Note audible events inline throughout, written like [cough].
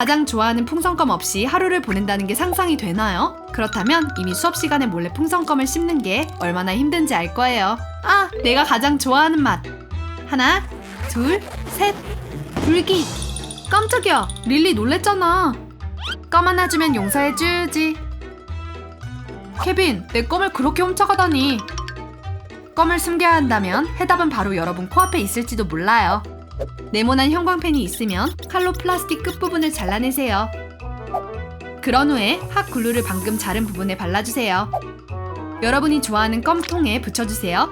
가장 좋아하는 풍선껌 없이 하루를 보낸다는 게 상상이 되나요? 그렇다면 이미 수업 시간에 몰래 풍선껌을 씹는 게 얼마나 힘든지 알 거예요. 아, 내가 가장 좋아하는 맛. 하나, 둘, 셋. 불기. 깜짝이야. 릴리 놀랬잖아. 껌 하나 주면 용서해주지. 케빈, 내 껌을 그렇게 훔쳐가다니. 껌을 숨겨야 한다면 해답은 바로 여러분 코앞에 있을지도 몰라요. 네모난 형광펜이 있으면 칼로 플라스틱 끝부분을 잘라내세요. 그런 후에 핫 글루를 방금 자른 부분에 발라주세요. 여러분이 좋아하는 껌통에 붙여주세요.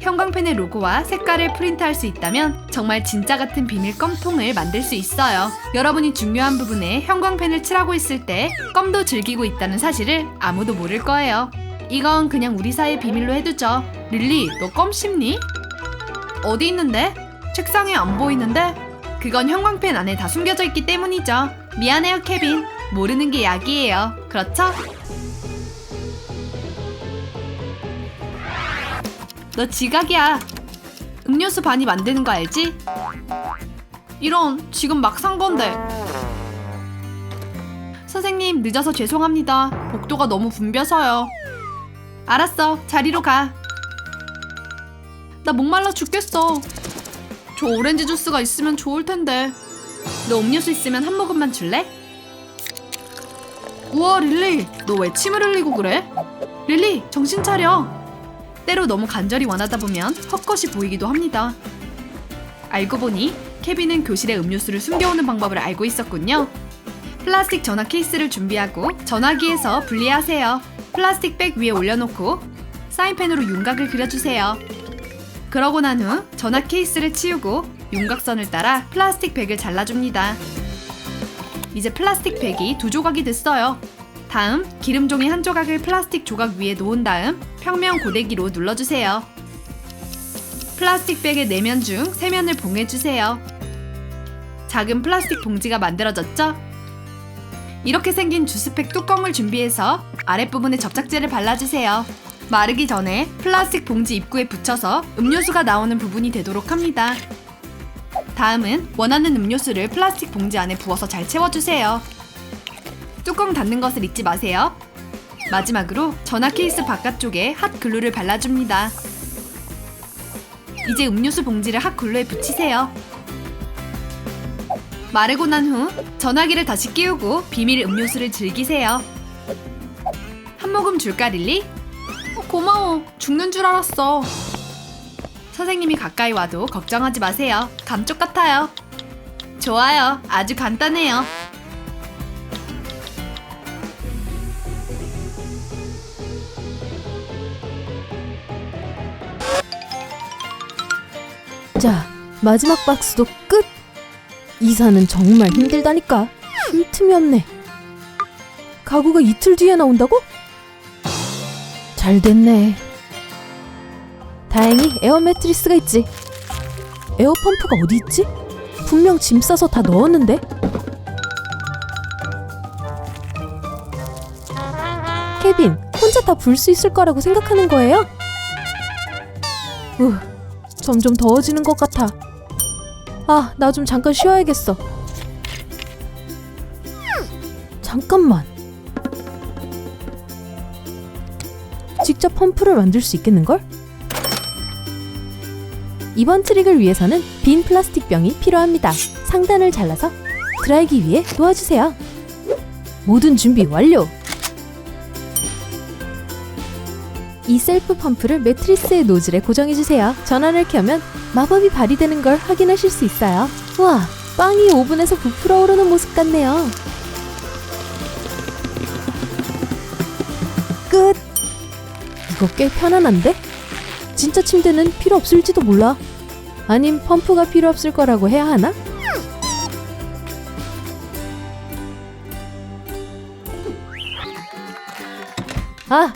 형광펜의 로고와 색깔을 프린트할 수 있다면 정말 진짜 같은 비닐 껌통을 만들 수 있어요. 여러분이 중요한 부분에 형광펜을 칠하고 있을 때 껌도 즐기고 있다는 사실을 아무도 모를 거예요. 이건 그냥 우리 사이 비밀로 해두죠. 릴리, 너 껌 씹니? 어디 있는데? 책상에 안 보이는데? 그건 형광펜 안에 다 숨겨져 있기 때문이죠. 미안해요, 케빈. 모르는 게 약이에요. 그렇죠? 너 지각이야. 음료수 반이 만드는 거 알지? 이런, 지금 막 산 건데. 선생님, 늦어서 죄송합니다. 복도가 너무 붐벼서요. 알았어, 자리로 가. 나 목말라 죽겠어. 저 오렌지 주스가 있으면 좋을 텐데. 너 음료수 있으면 한 모금만 줄래? 우와, 릴리. 너 왜 침을 흘리고 그래? 릴리, 정신 차려. 때로 너무 간절히 원하다 보면 헛것이 보이기도 합니다. 알고 보니 케빈은 교실에 음료수를 숨겨오는 방법을 알고 있었군요. 플라스틱 전화 케이스를 준비하고 전화기에서 분리하세요. 플라스틱 백 위에 올려놓고 사인펜으로 윤곽을 그려주세요. 그러고 난 후 전화 케이스를 치우고 윤곽선을 따라 플라스틱 백을 잘라줍니다. 이제 플라스틱 백이 두 조각이 됐어요. 다음 기름 종이 한 조각을 플라스틱 조각 위에 놓은 다음 평면 고데기로 눌러주세요. 플라스틱 백의 내면 중 세 면을 봉해주세요. 작은 플라스틱 봉지가 만들어졌죠? 이렇게 생긴 주스팩 뚜껑을 준비해서 아랫부분에 접착제를 발라주세요. 마르기 전에 플라스틱 봉지 입구에 붙여서 음료수가 나오는 부분이 되도록 합니다. 다음은 원하는 음료수를 플라스틱 봉지 안에 부어서 잘 채워주세요. 뚜껑 닫는 것을 잊지 마세요. 마지막으로 전화 케이스 바깥쪽에 핫 글루를 발라줍니다. 이제 음료수 봉지를 핫 글루에 붙이세요. 마르고 난 후 전화기를 다시 끼우고 비밀 음료수를 즐기세요. 한 모금 줄까 릴리? 어, 고마워. 죽는 줄 알았어. 선생님이 가까이 와도 걱정하지 마세요. 감쪽 같아요. 좋아요. 아주 간단해요. 자, 마지막 박스도 끝! 이사는 정말 힘들다니까. 쉴 틈이 없네. 가구가 이틀 뒤에 나온다고? 잘 됐네. 다행히 에어 매트리스가 있지. 에어 펌프가 어디 있지? 분명 짐 싸서 다 넣었는데? 케빈, 혼자 다 불 수 있을 거라고 생각하는 거예요? 우, 점점 더워지는 것 같아. 아, 나 좀 잠깐 쉬어야겠어. 잠깐만. 직접 펌프를 만들 수 있겠는걸? 이번 트릭을 위해서는 빈 플라스틱 병이 필요합니다. 상단을 잘라서 드라이기 위에 놓아주세요. 모든 준비 완료! 이 셀프 펌프를 매트리스의 노즐에 고정해주세요. 전원을 켜면 마법이 발휘되는 걸 확인하실 수 있어요. 우와, 빵이 오븐에서 부풀어 오르는 모습 같네요. 이거 꽤 편안한데? 진짜 침대는 필요 없을지도 몰라. 아님 펌프가 필요 없을 거라고 해야 하나? 아!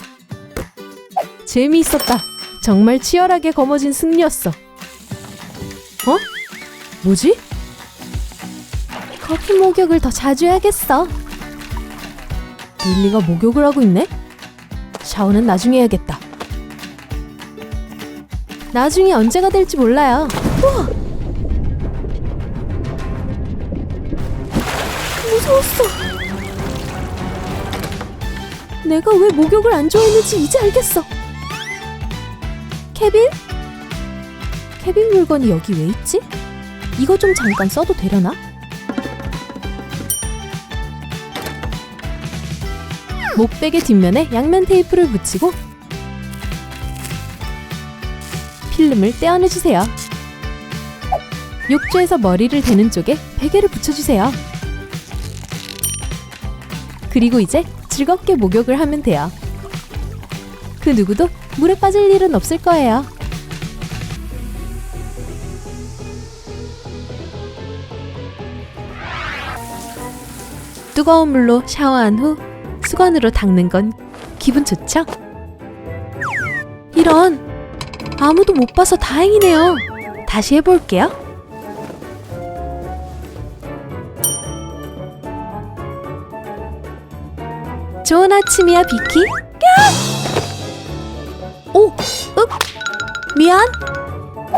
재미있었다. 정말 치열하게 거머쥔 승리였어. 어? 뭐지? 커피 목욕을 더 자주 해야겠어. 릴리가 목욕을 하고 있네? 샤워는 나중에 해야겠다. 나중에 언제가 될지 몰라요. 우와! 무서웠어. 내가 왜 목욕을 안 좋아했는지 이제 알겠어. 케빈? 케빈 물건이 여기 왜 있지? 이거 좀 잠깐 써도 되려나? 목베개 뒷면에 양면 테이프를 붙이고 필름을 떼어내주세요. 욕조에서 머리를 대는 쪽에 베개를 붙여주세요. 그리고 이제 즐겁게 목욕을 하면 돼요. 그 누구도 물에 빠질 일은 없을 거예요. 뜨거운 물로 샤워한 후 수건으로 닦는 건 기분 좋죠? 이런 아무도 못 봐서 다행이네요. 다시 해볼게요. 좋은 아침이야, 비키. 야! 오, 윽, 미안.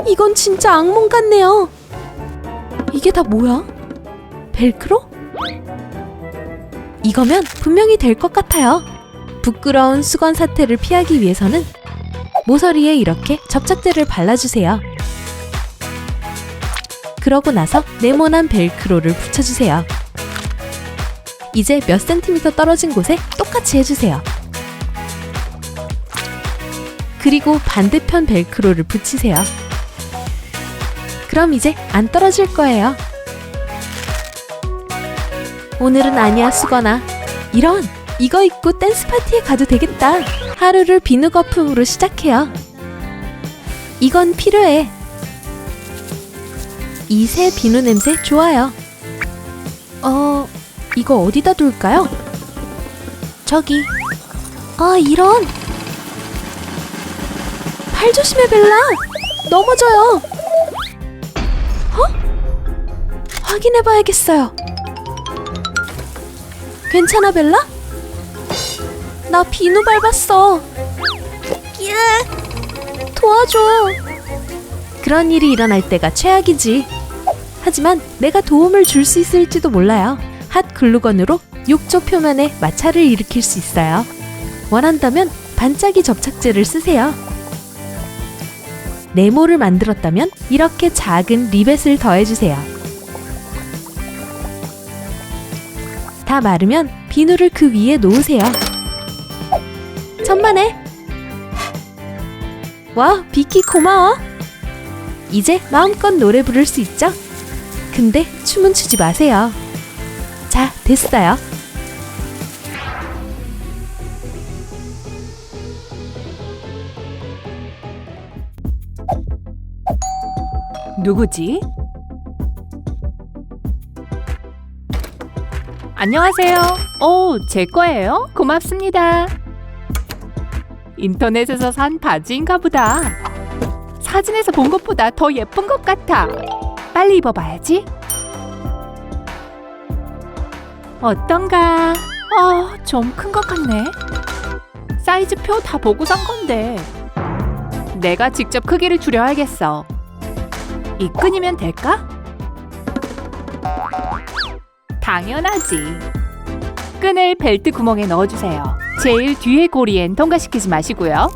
이건 진짜 악몽 같네요. 이게 다 뭐야? 벨크로? 이거면 분명히 될 것 같아요. 부끄러운 수건 사태를 피하기 위해서는 모서리에 이렇게 접착제를 발라주세요. 그러고 나서 네모난 벨크로를 붙여주세요. 이제 몇 센티미터 떨어진 곳에 똑같이 해주세요. 그리고 반대편 벨크로를 붙이세요. 그럼 이제 안 떨어질 거예요. 오늘은 아니야, 수건아. 이런, 이거 입고 댄스 파티에 가도 되겠다. 하루를 비누 거품으로 시작해요. 이건 필요해. 이 새 비누 냄새 좋아요. 어, 이거 어디다 둘까요? 저기. 아, 이런. 팔 조심해, 벨라. 넘어져요. 어? 확인해 봐야겠어요. 괜찮아, 벨라? 나 비누 밟았어. 예. 도와줘. 그런 일이 일어날 때가 최악이지. 하지만 내가 도움을 줄 수 있을지도 몰라요. 핫 글루건으로 욕조 표면에 마찰을 일으킬 수 있어요. 원한다면 반짝이 접착제를 쓰세요. 네모를 만들었다면 이렇게 작은 리벳을 더해주세요. 다 마르면 비누를 그 위에 놓으세요. 천만에. 와, 비키 고마워. 이제 마음껏 노래 부를 수 있죠? 근데 춤은 추지 마세요. 자, 됐어요. 누구지? 안녕하세요. 오, 제 거예요? 고맙습니다. 인터넷에서 산 바지인가 보다. 사진에서 본 것보다 더 예쁜 것 같아. 빨리 입어봐야지. 어떤가? 어, 좀 큰 것 같네. 사이즈표 다 보고 산 건데. 내가 직접 크기를 줄여야겠어. 이 끈이면 될까? 당연하지. 끈을 벨트 구멍에 넣어주세요. 제일 뒤에 고리엔 통과시키지 마시고요.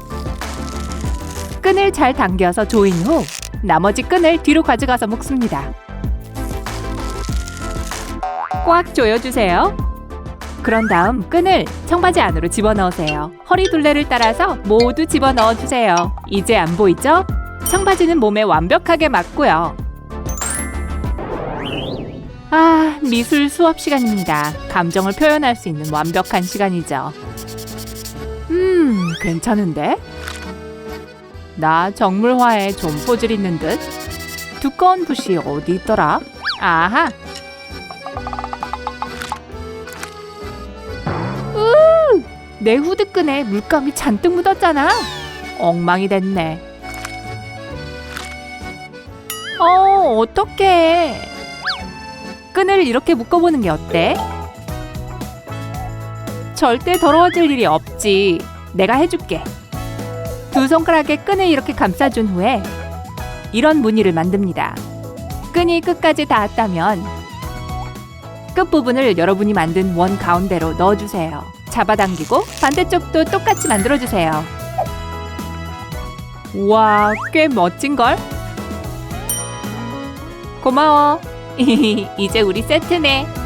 끈을 잘 당겨서 조인 후 나머지 끈을 뒤로 가져가서 묶습니다. 꽉 조여주세요. 그런 다음 끈을 청바지 안으로 집어넣으세요. 허리 둘레를 따라서 모두 집어넣어주세요. 이제 안 보이죠? 청바지는 몸에 완벽하게 맞고요. 아, 미술 수업 시간입니다. 감정을 표현할 수 있는 완벽한 시간이죠. 음, 괜찮은데? 나 정물화에 좀 포질 있는 듯. 두꺼운 붓이 어디 있더라? 아하. 으, 내 후드끈에 물감이 잔뜩 묻었잖아. 엉망이 됐네. 어, 어떡해. 끈을 이렇게 묶어보는 게 어때? 절대 더러워질 일이 없지. 내가 해줄게. 두 손가락에 끈을 이렇게 감싸준 후에 이런 무늬를 만듭니다. 끈이 끝까지 닿았다면 끝부분을 여러분이 만든 원 가운데로 넣어주세요. 잡아당기고 반대쪽도 똑같이 만들어주세요. 우와, 꽤 멋진걸? 고마워. [laughs] 이제 우리 세트네.